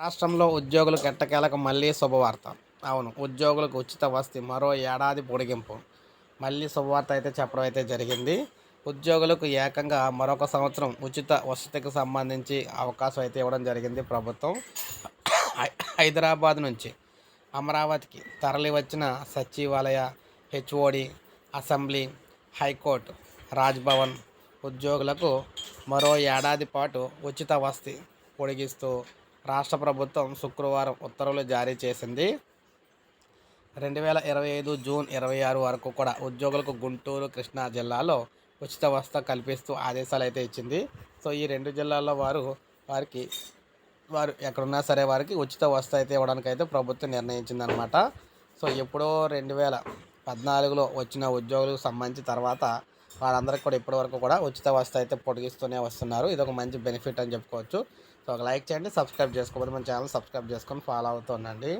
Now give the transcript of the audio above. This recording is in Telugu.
రాష్ట్రంలో ఉద్యోగులకు ఎట్టకేలకు మళ్ళీ శుభవార్త. అవును ఉద్యోగులకు ఉచిత వస్తి మరో ఏడాది పొడిగింపు. మళ్ళీ శుభవార్త అయితే చెప్పడం అయితే జరిగింది. ఉద్యోగులకు ఏకంగా మరొక సంవత్సరం ఉచిత వసతికి సంబంధించి అవకాశం అయితే ఇవ్వడం జరిగింది ప్రభుత్వం. హై- హైదరాబాద్ నుంచి అమరావతికి తరలి వచ్చిన సచివాలయ హెచ్ఓడి అసెంబ్లీ హైకోర్టు రాజ్భవన్ ఉద్యోగులకు మరో ఏడాది పాటు ఉచిత వసతి పొడిగిస్తూ రాష్ట్ర ప్రభుత్వం శుక్రవారం ఉత్తర్వులు జారీ చేసింది. రెండు వేల ఇరవై ఐదు జూన్ ఇరవై ఆరు వరకు కూడా ఉద్యోగులకు గుంటూరు కృష్ణా జిల్లాలో ఉచిత వస్త కల్పిస్తూ ఆదేశాలు అయితే ఇచ్చింది. సో ఈ రెండు జిల్లాల్లో వారు వారికి వారు ఎక్కడున్నా సరే వారికి ఉచిత వసతి అయితే ఇవ్వడానికి అయితే ప్రభుత్వం నిర్ణయించిందనమాట సో ఎప్పుడో రెండు వేల పద్నాలుగులో వచ్చిన ఉద్యోగులకు సంబంధించి తర్వాత వారందరికీ కూడా ఇప్పటివరకు కూడా ఉచిత వస్తు అయితే పొడిగిస్తూనే వస్తున్నారు. ఇది ఒక మంచి బెనిఫిట్ అని చెప్పుకోవచ్చు. సో ఒక లైక్ చేయండి సబ్స్క్రైబ్ చేసుకోకపోతే మన ఛానల్ సబ్స్క్రైబ్ చేసుకొని ఫాలో అవుతుండండి